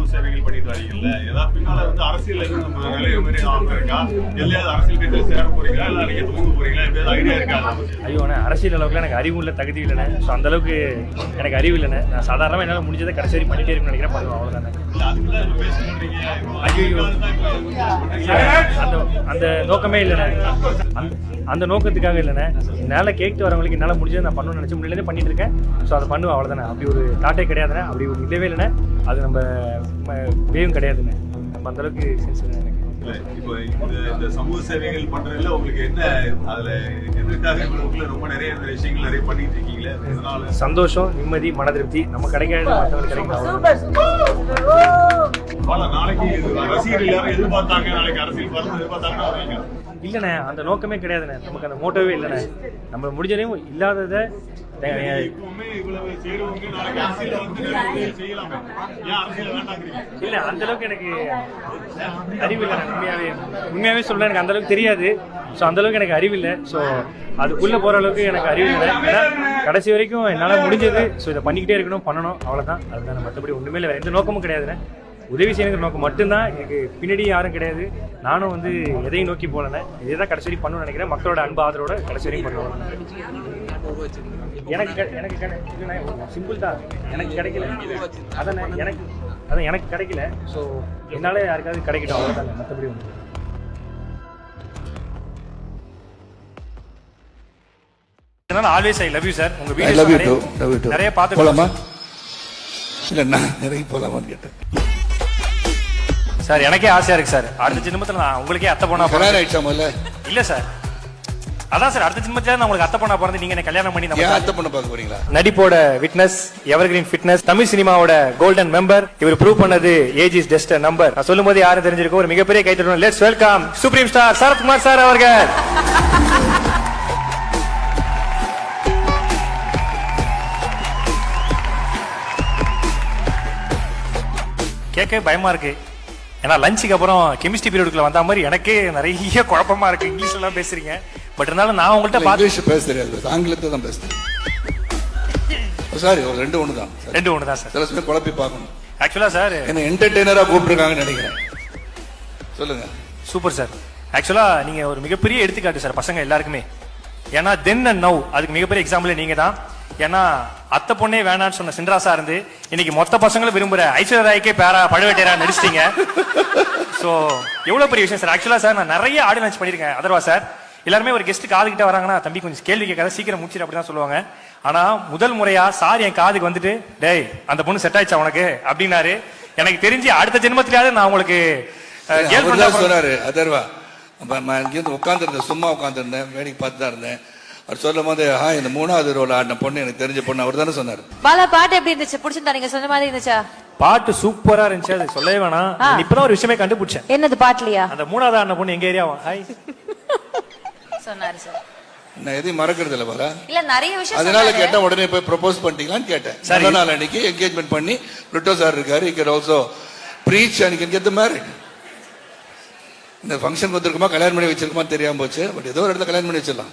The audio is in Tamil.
சமூக சேவைகள் பண்ணிட்டு வரீங்கல்ல ஏதாவது பின்னால வந்து அரசியல் எதுவும் நம்ம நிலைய மாதிரி ஆர்வம் இருக்கா? எல்லையாவது அரசியல் கட்சியில் சேர போறீங்களா? இல்லை நீங்க தூங்க போறீங்களா? எப்படியாவது ஐயோ அரசியல் அளவுக்கு எனக்கு அறிவு இல்லை தகுதி இல்லைண்ணே. ஸோ அந்த அளவுக்கு எனக்கு அறிவு இல்லைண்ணே. நான் சாதாரணமாக என்னால் முடிஞ்சதை கடைசி வரைக்கும் பண்ணிட்டே இருக்குன்னு நினைக்கிறேன். பண்ணுவேன் அவ்வளோதானே இல்ல அந்த அந்த நோக்கமே இல்லைண்ணே. அந்த அந்த நோக்கத்துக்காக இல்லைண்ணே. என்னால் கேட்டு வரவங்களுக்கு என்னால் முடிஞ்சதை நான் பண்ணணும்னு நினச்சி முன்னிலேருந்து பண்ணிட்டு இருக்கேன். ஸோ அதை பண்ணுவேன் அவ்வளோதானே அப்படி ஒரு தாட்டே கிடையாதுண்ணே. அப்படி ஒரு இல்லவே இல்லைண்ணே. அது நம்ம வேவும் கிடையாதுண்ணே. நம்ம அந்த அளவுக்கு சென்ஸ் இல்லை இப்போ இந்த இந்த சமூக சேவைகள் பண்றதுல உங்களுக்கு என்ன அதுல எதற்காக இவ்வளவுக்குள்ள ரொம்ப நிறைய இந்த விஷயங்கள் நிறைய பண்ணிட்டு இருக்கீங்களே? இதனால சந்தோஷம் நிம்மதி மன திருப்தி நம்ம கிடைக்காத மற்றவங்களுக்கு கிடைக்கும். பல நாளைக்கு இது ரசிகர்கள் யாரும் எதிர்பார்த்தாங்க நாளைக்கு அரசியல் வரணும் எதிர்பார்த்தாங்கன்னா இல்லைண்ணே அந்த நோக்கமே கிடையாதுண்ணே. நமக்கு அந்த மோட்டோவே இல்லைண்ணே. நம்ம முடிஞ்சதையும் இல்லாததை இல்ல அந்த அளவுக்கு எனக்கு அறிவு இல்லை உண்மையாகவே உண்மையாகவே சொல்ல எனக்கு அந்தளவுக்கு தெரியாது. ஸோ அந்த அளவுக்கு எனக்கு அறிவில்லை ஸோ அதுக்குள்ளே போகிற அளவுக்கு எனக்கு அறிவு இல்லை. ஏன்னா கடைசி வரைக்கும் என்னால் முடிஞ்சது. ஸோ இதை பண்ணிக்கிட்டே இருக்கணும் பண்ணணும். அவ்வளோதான் அதுதான் மற்றபடி ஒன்றுமே இல்லை. எந்த நோக்கமும் கிடையாதுண்ணே. உதவி செய்யணுங்கிற நோக்கம் மட்டும்தான். எனக்கு பின்னாடி யாரும் கிடையாது. நானும் வந்து எதையும் நோக்கி போகலண்ணே. இதே தான் கடைசி வரைக்கும் பண்ணணும்னு நினைக்கிறேன். மக்களோட அன்பு ஆதரவோட கடைசி வரைக்கும் பண்ணுவேன் எனக்கு எனக்கு சிம்பிள் தான். எனக்கு கிடைக்கல. அதானே எனக்கு அதான் எனக்கு கிடைக்கல. ஸோ என்னால யாருக்காவது கிடைக்கட்டும் அவ்வளோதாங்க மற்றபடி ஒன்று அதனால always I love you sir உங்க I love you video too love you too நிறைய பார்த்து போலாமா? இல்ல நான் நிறைய போலாமான்னு கேட்டேன். சார் எனக்கே ஆசையா இருக்கு சார் அடுத்த ஜென்மத்தில் நான் உங்களுக்கே அத்தை பொண்ணா கல்யாணம் ஆயிடுச்சா முதல்ல? இல்ல சார் அதான் சார் அடுத்த ஜென்மத்தில் நான் உங்களுக்கு அத்தை பொண்ணா பிறந்து நீங்க என்ன கல்யாணம் பண்ணி நம்ம ஏன் அத்தை பண்ண பார்க்க போறீங்களா? நடிப்போட விட்னஸ் எவர்கிரீன் ஃபிட்னஸ் தமிழ் சினிமாவோட கோல்டன் மெம்பர் இவர் ப்ரூவ் பண்ணது ஏஜ் இஸ் ஜஸ்ட் நம்பர் நான் சொல்லும் போது யாரும் தெரிஞ்சிருக்கும் ஒரு மிகப்பெரிய கைத்தட்டணும். Let's welcome supreme star Sarathkumar sir அவர்கள். கேட்க பயமா இருக்கு. ஏன்னா லஞ்சுக்கு அப்புறம் கெமிஸ்ட்ரி பீரியடுக்குள்ள வந்த மாதிரி எனக்கே நிறைய குழப்பமா இருக்கு. இங்கிலீஷ்ல எல்லாம் பேசுறீங்க. பட் இருந்தாலும் நான் உங்கள்கிட்ட பார்த்து பேச தெரியாது ஆங்கிலத்தை தான் பேசுறேன். சாரி ஒரு ரெண்டு ஒன்று தான். ரெண்டு ஒன்று தான் சார் சில சமயம் குழப்பி பார்க்கணும். ஆக்சுவலா சார் என்ன என்டர்டெய்னரா கூப்பிட்டுருக்காங்கன்னு நினைக்கிறேன். சொல்லுங்க. சூப்பர் சார் ஆக்சுவலா நீங்க ஒரு மிகப்பெரிய எடுத்துக்காட்டு சார் பசங்க எல்லாருக்குமே. ஏன்னா தென் அண்ட் நவ் அதுக்கு மிகப்பெரிய எக்ஸாம்பிள் நீங்க தான். ஏன்னா அத்தை பொண்ணே வேணான்னு சொன்ன சின்ராசா இருந்து இன்னைக்கு மொத்த பசங்களும் விரும்புற ஐஸ்வர்யா ராய்க்கே பேரா பழுவேட்டையரா நடிச்சிட்டீங்க. ஸோ எவ்வளவு பெரிய விஷயம் சார் ஆக்சுவலா சார் நான் நிறைய ஆடியோ லான்ச் பண்ணியிருக்கேன் அதர்வா சார் எல்லாருமே ஒரு கெஸ்ட் காது கிட்ட வராங்கன்னா தம்பி கொஞ்சம் கேள்வி கேட்காத சீக்கிரம் முடிச்சிடு அப்படி தான் சொல்லுவாங்க. ஆனா முதல் முறையா சார் என் காதுக்கு வந்துட்டு டேய் அந்த பொண்ணு செட் ஆயிடுச்சா உனக்கு? அப்படின்னாரு. எனக்கு தெரிஞ்சு அடுத்த ஜென்மத்திலேயாவது நான் உங்களுக்கு சொன்னாரு அதர்வா அப்ப நான் இங்கேருந்து உட்காந்துருந்தேன் சும்மா உட்காந்துருந்தேன் வேடிக்கை பார்த்து தான் இருந்தேன். அவர் சொல்லும் போது ஆ இந்த மூணாவது ரோல் ஆடின பொண்ணு எனக்கு தெரிஞ்ச பொண்ணு அவர் தானே சொன்னார். பாலா பாட்டு எப்படி இருந்துச்சு? பிடிச்சிருந்தா நீங்க சொன்ன மாதிரி இருந்துச்சா? பாட்டு சூப்பரா இருந்துச்சு அது சொல்லவே வேணாம். இப்பதான் ஒரு விஷயமே கண்டுபிடிச்சேன். என்னது பாட்டுலையா? அந்த மூணாவது அண்ணன் பொண்ணு எங்க ஏரியாவா? ஹாய். சொன்னாரு சார். நான் எதையும் மறக்கிறது இல்லை பாரா இல்ல நிறைய விஷயம் அதனால. கேட்டா உடனே போய் ப்ரொபோஸ் பண்ணிட்டீங்களான்னு கேட்டேன். சரி. நல்ல நாள் அன்னைக்கு என்கேஜ்மெண்ட் பண்ணி லுட்டோ சார் இருக்காரு he can ஆல்சோ ப்ரீச் அன்னைக்கு கெட் த மேரிட் இந்த ஃபங்க்ஷன் வந்திருக்குமா கல்யாணம் பண்ணி வச்சிருக்குமா தெரியாம போச்சு பட் ஏதோ ஒரு இடத்துல கல்யாணம் பண்ணி வச்சிடலாம்.